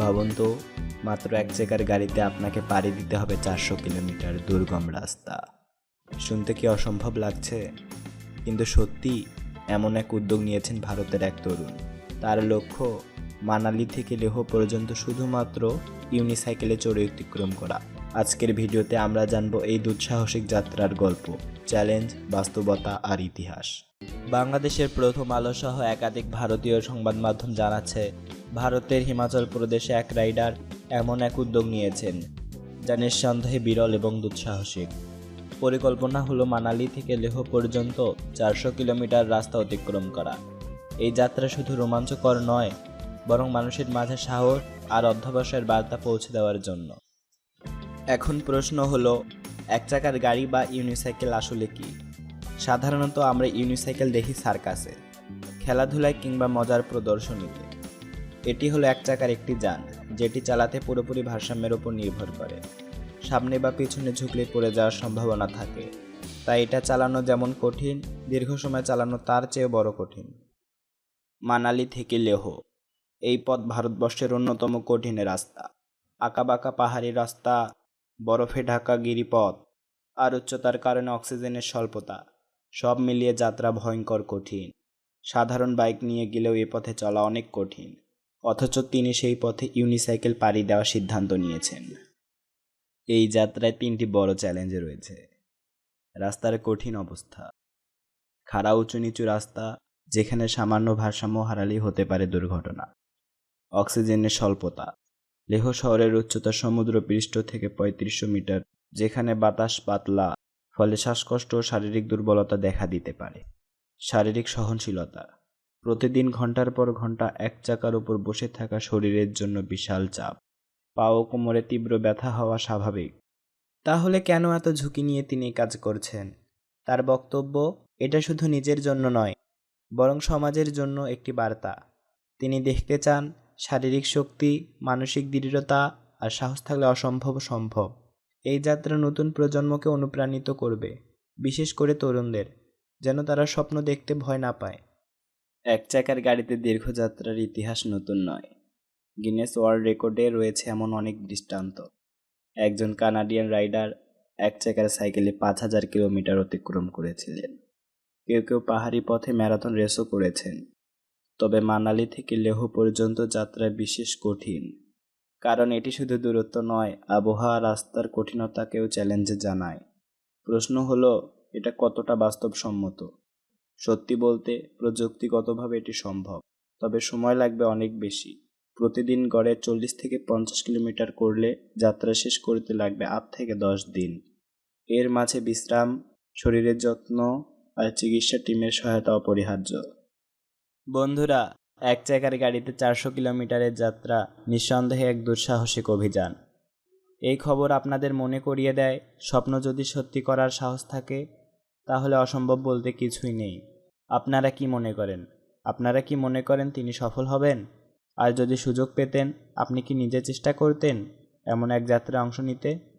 ভাবুন তো মাত্র এক জায়গার গাড়িতে আপনাকে পাড়ি দিতে হবে চারশো কিলোমিটার দুর্গম রাস্তা। শুনতে কি অসম্ভব লাগছে? কিন্তু সত্যি এমন এক উদ্যোগ নিয়েছেন ভারতের এক তরুণ। তার লক্ষ্য মানালি থেকে লেহ পর্যন্ত শুধুমাত্র ইউনিসাইকেলে চড়ে অতিক্রম করা। আজকের ভিডিওতে আমরা জানব এই দুঃসাহসিক যাত্রার গল্প, চ্যালেঞ্জ, বাস্তবতা আর ইতিহাস। বাংলাদেশের প্রথম আলো সহ একাধিক ভারতীয় সংবাদ মাধ্যম জানাচ্ছে, ভারতের হিমাচল প্রদেশে এক রাইডার এমন এক উদ্যোগ নিয়েছেন, যা নিঃসন্দেহে বিরল এবং দুঃসাহসিক। পরিকল্পনা হলো মানালি থেকে লেহ পর্যন্ত চারশো কিলোমিটার রাস্তা অতিক্রম করা। এই যাত্রা শুধু রোমাঞ্চকর নয়, বরং মানুষের মাঝে সাহস আর অধ্যবসায়ের বার্তা পৌঁছে দেওয়ার জন্য। এখন প্রশ্ন হলো, এক চাকার গাড়ি বা ইউনিসাইকেল আসলে কি? সাধারণত আমরা ইউনিসাইকেল দেখি সার্কাসে, খেলাধুলায় কিংবা মজার প্রদর্শনীতে। এটি হলো এক চাকার একটি যান, যেটি চালাতে পুরোপুরি ভারসাম্যের ওপর নির্ভর করে। সামনে বা পিছনে ঝুঁকলে পড়ে যাওয়ার সম্ভাবনা থাকে, তাই এটা চালানো যেমন কঠিন, দীর্ঘ সময় চালানো তার চেয়ে বড় কঠিন। মানালি থেকে লেহ, এই পথ ভারতবর্ষের অন্যতম কঠিন রাস্তা। আঁকাবাঁকা পাহাড়ি রাস্তা বরফে ঢাকা গিরিপথ, আর উচ্চতার কারণে অক্সিজেনের স্বল্পতা, সব মিলিয়ে যাত্রা ভয়ঙ্কর কঠিন। সাধারণ বাইক নিয়ে গেলেও এ পথে চলা অনেক কঠিন, অথচ তিনি সেই পথে ইউনিসাইকেল পাড়ি দেওয়ার সিদ্ধান্ত নিয়েছেন। এই যাত্রায় তিনটি বড় চ্যালেঞ্জ রয়েছে। রাস্তার কঠিন অবস্থা, খাড়া উঁচু নিচু রাস্তা, যেখানে সামান্য ভারসাম্য হারালেই হতে পারে দুর্ঘটনা, অক্সিজেনের স্বল্পতা লেহ শহরের উচ্চতা সমুদ্র পৃষ্ঠ থেকে পঁয়ত্রিশশো মিটার, যেখানে বাতাস পাতলা, ফলে শ্বাসকষ্ট ও শারীরিক দুর্বলতা দেখা দিতে পারে। শারীরিক সহনশীলতা। প্রতিদিন ঘণ্টার পর ঘণ্টা এক চাকার উপর বসে থাকা শরীরের জন্য বিশাল চাপ। পা ও কোমরে তীব্র ব্যথা হওয়া স্বাভাবিক। তাহলে কেন এত ঝুঁকি নিয়ে তিনি কাজ করছেন? তার বক্তব্য, এটা শুধু নিজের জন্য নয়, বরং সমাজের জন্য একটি বার্তা। তিনি দেখতে চান শারীরিক শক্তি, মানসিক দৃঢ়তা আর সাহস থাকলে অসম্ভব সম্ভব। এই যাত্রা নতুন প্রজন্মকে অনুপ্রাণিত করবে, বিশেষ করে তরুণদের, যেন তারা স্বপ্ন দেখতে ভয় না পায়। এক চাকার গাড়িতে দীর্ঘযাত্রার ইতিহাস নতুন নয়। গিনেস ওয়ার্ল্ড রেকর্ডে রয়েছে এমন অনেক দৃষ্টান্ত। একজন কানাডিয়ান রাইডার এক চাকার সাইকেলে পাঁচ হাজার কিলোমিটার অতিক্রম করেছিলেন। কেউ কেউ পাহাড়ি পথে ম্যারাথন রেসও করেছেন। তবে মানালি থেকে লেহ পর্যন্ত যাত্রা বিশেষ কঠিন। কারণ এটি শুধু দূরত্ব নয়, আবহাওয়া রাস্তার কঠিনতাকেও চ্যালেঞ্জে জানায়। প্রশ্ন হলো, এটা কতটা বাস্তবসম্মত? সত্যি বলতে, প্রযুক্তিগতভাবে এটি সম্ভব। তবে সময় লাগবে অনেক বেশি। প্রতিদিন গড়ে চল্লিশ থেকে পঞ্চাশ কিলোমিটার করলে যাত্রা শেষ করতে লাগবে আট থেকে দশ দিন। এর মাঝে বিশ্রাম, শরীরের যত্ন আর চিকিৎসা টিমের সহায়তা অপরিহার্য। বন্ধুরা, এক চাকার গাড়িতে চারশো কিলোমিটারের যাত্রা নিঃসন্দেহে এক দুঃসাহসিক অভিযান। এই খবর আপনাদের মনে করিয়ে দেয়, স্বপ্ন যদি সত্যি করার সাহস থাকে, তাহলে অসম্ভব বলতে কিছুই নেই। আপনারা কি মনে করেন? আপনারা কি মনে করেন তিনি সফল হবেন? আর যদি সুযোগ পেতেন, আপনি কি নিজে চেষ্টা করতেন এমন এক যাত্রায় অংশ নিতে?